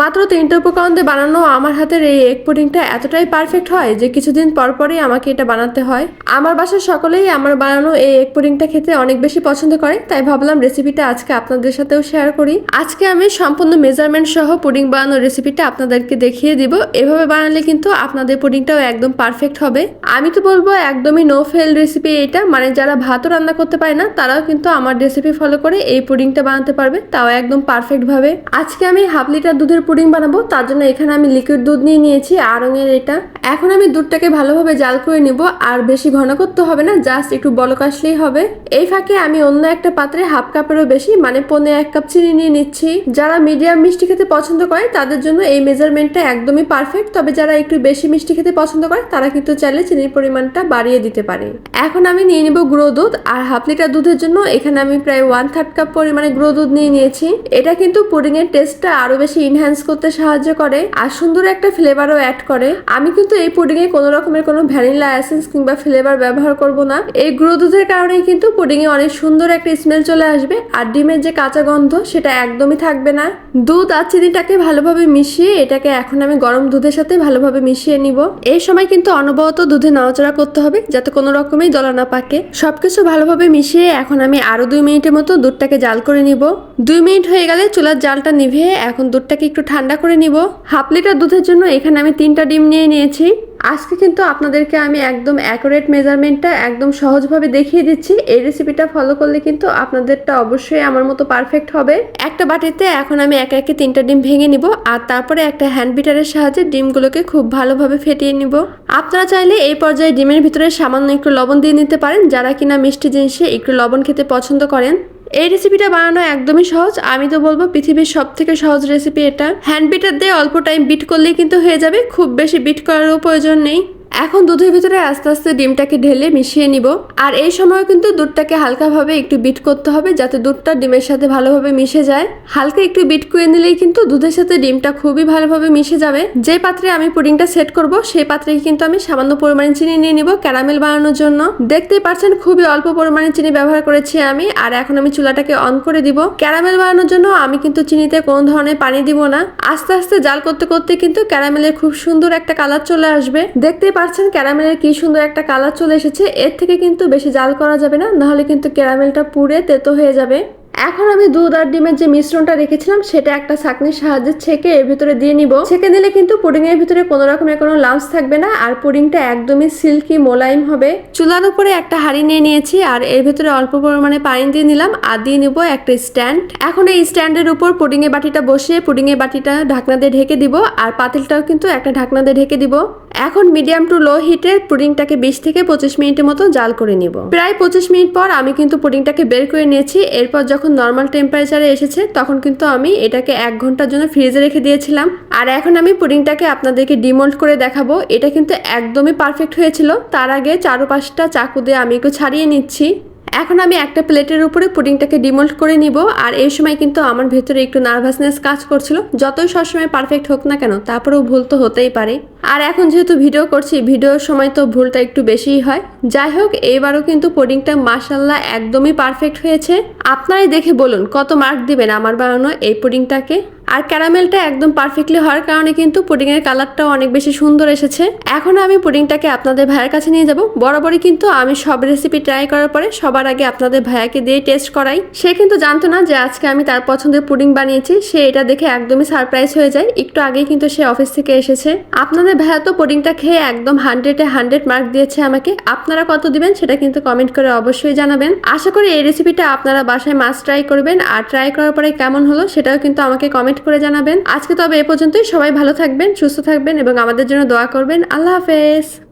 মাত্র তিনটে উপকরণ বানানো আমার হাতের এই এগ পুডিংটা এতটাই পারফেক্ট হয় যে কিছুদিন পর পরই আমাকে এটা বানাতে হয়। আমার বাসার সকলেই আমার বানানো এই এগ পুডিংটা খেতে অনেক বেশি পছন্দ করে, তাই ভাবলাম রেসিপিটা আজকে আপনাদের সাথেও শেয়ার করি। আজকে আমি সম্পূর্ণ মেজারমেন্ট সহ পুডিং বানানোর রেসিপিটা আপনাদেরকে দেখিয়ে দিব। এভাবে বানালে কিন্তু আপনাদের পুডিংটাও একদম পারফেক্ট হবে। আমি তো বলব একদমই নো ফেল রেসিপি এটা মানে যারা ভাতও রান্না করতে পারে না, তারাও কিন্তু আমার রেসিপি ফলো করে এই পুডিংটা বানাতে পারবে, তাও একদম পারফেক্ট ভাবে। আজকে আমি হাফ লিটার দুধের পুডিং বানাবো, তার জন্য এখানে আমি লিকুইড দুধ নিয়ে নিয়েছি আড়ঙের এটা। এখন আমি দুধটাকে ভালোভাবে জাল করে নিব, আর বেশি ঘন করতে হবে না জাস্ট একটু বলক আসলেই হবে। এই ফাঁকে আমি অন্য একটা পাত্রে হাফ কাপেরও বেশি মানে পনে এক কাপ চিনি নিয়ে নিচ্ছি। যারা মিডিয়াম মিষ্টি খেতে পছন্দ করে, তাদের জন্য এই মেজারমেন্টটা একদমই পারফেক্ট তবে যারা একটু বেশি মিষ্টি খেতে পছন্দ করে, তারা কিন্তু চাইলে চিনির পরিমাণটা বাড়িয়ে দিতে পারে। এখন আমি নিয়ে নিব গুঁড়ো দুধ, আর হাফ লিটার দুধের জন্য এখানে আমি প্রায় ওয়ান থার্ড কাপ পরিমাণে গুঁড়ো দুধ নিয়ে নিয়েছি। এটা কিন্তু পুডিং এর টেস্টটা আরও বেশি ইনহ্যান্স করতে সাহায্য করে, আর সুন্দর একটা ফ্লেভারও অ্যাড করে। আমি কিন্তু এই পুডিং এ কোনো রকমের কোনো ভ্যানিলা এসেন্স কিংবা ফ্লেভার ব্যবহার করব না। এই গুঁড়ো দুধের কারণেই কিন্তু পুডিংয়ে অনেক সুন্দর একটা স্মেল চলে আসবে, আর ডিমের যে কাঁচা গন্ধ সেটা একদমই থাকবে না। দুধ আর চিনিটাকে ভালোভাবে মিশিয়ে এটাকে এখন আমি গরম দুধের সাথে ভালোভাবে মিশিয়ে নিব। এই সময় কিন্তু অনবরত দুধে নাড়াচাড়া করতে হবে, যাতে কোনো রকমেই দলা না পাকে। সবকিছু ভালোভাবে মিশিয়ে এখন আমি আরও দুই মিনিটের মতো দুধটাকে জাল করে নিব। দুই মিনিট হয়ে গেলে চুলার জালটা নিভিয়ে এখন দুধটাকে একটু ঠান্ডা করে নিব। হাফ লিটার দুধের জন্য এখানে আমি তিনটা ডিম নিয়ে নিয়েছি। আজকে কিন্তু আপনাদেরকে আমি একদম অ্যাকুরেট মেজারমেন্টটা একদম সহজভাবে দেখিয়ে দিচ্ছি। এই রেসিপিটা ফলো করলে কিন্তু আপনাদেরটা অবশ্যই আমার মতো পারফেক্ট হবে। একটা বাটিতে এখন আমি একে একে তিনটা ডিম ভেঙে নিব আর তারপরে একটা হ্যান্ড বিটারের সাহায্যে ডিমগুলোকে খুব ভালোভাবে ফেটিয়ে নিব। আপনারা চাইলে এই পর্যায়ে ডিমের ভিতরে সামান্য একটু লবণ দিয়ে নিতে পারেন। যারা কিনা মিষ্টি জিনিসে একটু লবণ খেতে পছন্দ করেন। এই রেসিপিটা বানানো একদমই সহজ। আমি তো বলব পৃথিবীর সব থেকে সহজ রেসিপি এটা। হ্যান্ড বিটার দিয়ে অল্প টাইম বিট করলেই কিন্তু হয়ে যাবে। খুব বেশি বিট করারও প্রয়োজন নেই। এখন দুধের ভিতরে আস্তে আস্তে ডিমটাকে ঢেলে মিশিয়ে নিব। আর এই সময় কিন্তু দুধটাকে হালকাভাবে একটু বিট করতে হবে যাতে দুধটা ডিমের সাথে ভালোভাবে মিশে যায়। হালকা একটু বিট করে নিলেই কিন্তু দুধের সাথে ডিমটা খুবই ভালোভাবে মিশে যাবে। যে পাত্রে আমি পুডিংটা সেট করব, সেই পাত্রে কিন্তু আমি সামান্য পরিমাণে চিনি নিয়ে নিব ক্যারামেল বানানোর জন্য। দেখতেই পাচ্ছেন খুবই অল্প পরিমাণে চিনি ব্যবহার করেছি আমি, আর এখন আমি চুলাটাকে অন করে দিব। ক্যারামেল বানানোর জন্য আমি কিন্তু চিনিতে কোনো ধরনের পানি দিব না। আস্তে আস্তে জাল করতে করতে কিন্তু ক্যারামেলের খুব সুন্দর একটা কালার চলে আসবে। দেখতেই পাচ্ছেন ক্যারামেলের কি সুন্দর একটা কালার চলে এসেছে, এর থেকে কিন্তু বেশি জাল করা যাবে না, নাহলে কিন্তু ক্যারামেলটা পুড়ে তেতো হয়ে যাবে। এখন আমি দুধ আর ডিমের যে মিশ্রণটা রেখেছিলাম, সেটা একটা ছাকনির সাহায্যে ছেঁকে এর ভিতরে দিয়ে নিব। ছেঁকে দিলে কিন্তু পুডিং এর ভিতরে কোনো রকমের কোনো লাম্পস থাকবে না, আর পুডিংটা একদমই সিল্কি মোলায়েম হবে। চুলার উপরে একটা হাঁড়ি নিয়ে নিয়েছি, আর এর ভিতরে অল্প পরিমাণে পানি দিয়ে নিলাম, আর দিয়ে নিব একটা স্ট্যান্ড। এখন এই স্ট্যান্ডের উপর পুডিং এর বাটিটা বসিয়ে পুডিং এর বাটিটা ঢাকনা দিয়ে ঢেকে দিব, আর পাতিলটাও কিন্তু একটা ঢাকনা দিয়ে ঢেকে দিব। এখন মিডিয়াম টু লো হিটে পুডিংটাকে বিশ থেকে পঁচিশ মিনিটের মতো জাল করে নিব। প্রায় পঁচিশ মিনিট পর আমি কিন্তু পুডিংটাকে বের করে নিয়েছি, এরপর যখন নর্মাল টেম্পারেচারে এসেছে, তখন কিন্তু আমি এটাকে এক ঘণ্টার জন্য ফ্রিজে রেখে দিয়েছিলাম। আর এখন আমি পুডিংটাকে আপনাদেরকে ডিমোল্ড করে দেখাবো। এটা কিন্তু একদমই পারফেক্ট হয়েছিল। তার আগে চারোপাশটা চাকু দিয়ে আমি একটু ছাড়িয়ে নিচ্ছি। এখন আমি একটা প্লেটের উপরে পুডিংটাকে ডিমোল্ড করে নিব, আর এই সময় কিন্তু আমার ভেতরে একটু নার্ভাসনেস কাজ করছিল। যতই সবসময় পারফেক্ট হোক না কেন, তারপরেও ভুল তো হতেই পারে। আর এখন যেহেতু ভিডিও করছি, ভিডিওর সময় তো ভুলটা একটু বেশিই হয়। যাই হোক এবারও কিন্তু পুডিংটা মাসাল্লাহ একদমই পারফেক্ট হয়েছে। আপনারাই দেখে বলুন, কত মার্ক দিবেন আমার বানানো এই পুডিংটাকে? আর ক্যারামেলটা একদম পারফেক্টলি হওয়ার কারণে কিন্তু পুডিংয়ের কালারটাও অনেক বেশি সুন্দর এসেছে। এখন আমি পুডিংটাকে আপনাদের ভাইয়ের কাছে নিয়ে যাব। বরাবরই কিন্তু আমি সব রেসিপি ট্রাই করার পরে সবার আগে আপনাদের ভাইয়াকে দিয়ে টেস্ট করাই। সে কিন্তু জানতো না যে আজকে আমি তার পছন্দের পুডিং বানিয়েছি। সে এটা দেখে একদমই সারপ্রাইজ হয়ে যায়। একটু আগেই কিন্তু সে অফিস থেকে এসেছে। আপনাদের ভাইয়া তো পুডিংটা খেয়ে একদম হান্ড্রেডে হান্ড্রেড মার্ক দিয়েছে আমাকে। আপনারা কত দিবেন সেটা কিন্তু কমেন্ট করে অবশ্যই জানাবেন। আশা করি এই রেসিপিটা আপনারা বাসায় মাছ ট্রাই করবেন। আর ট্রাই করার পরে কেমন হলো সেটাও কিন্তু আমাকে কমেন্ট করে জানাবেন। আজকে তবে এ পর্যন্তই। সবাই ভালো থাকবেন, সুস্থ থাকবেন এবং আমাদের জন্য দোয়া করবেন। আল্লাহ হাফেজ।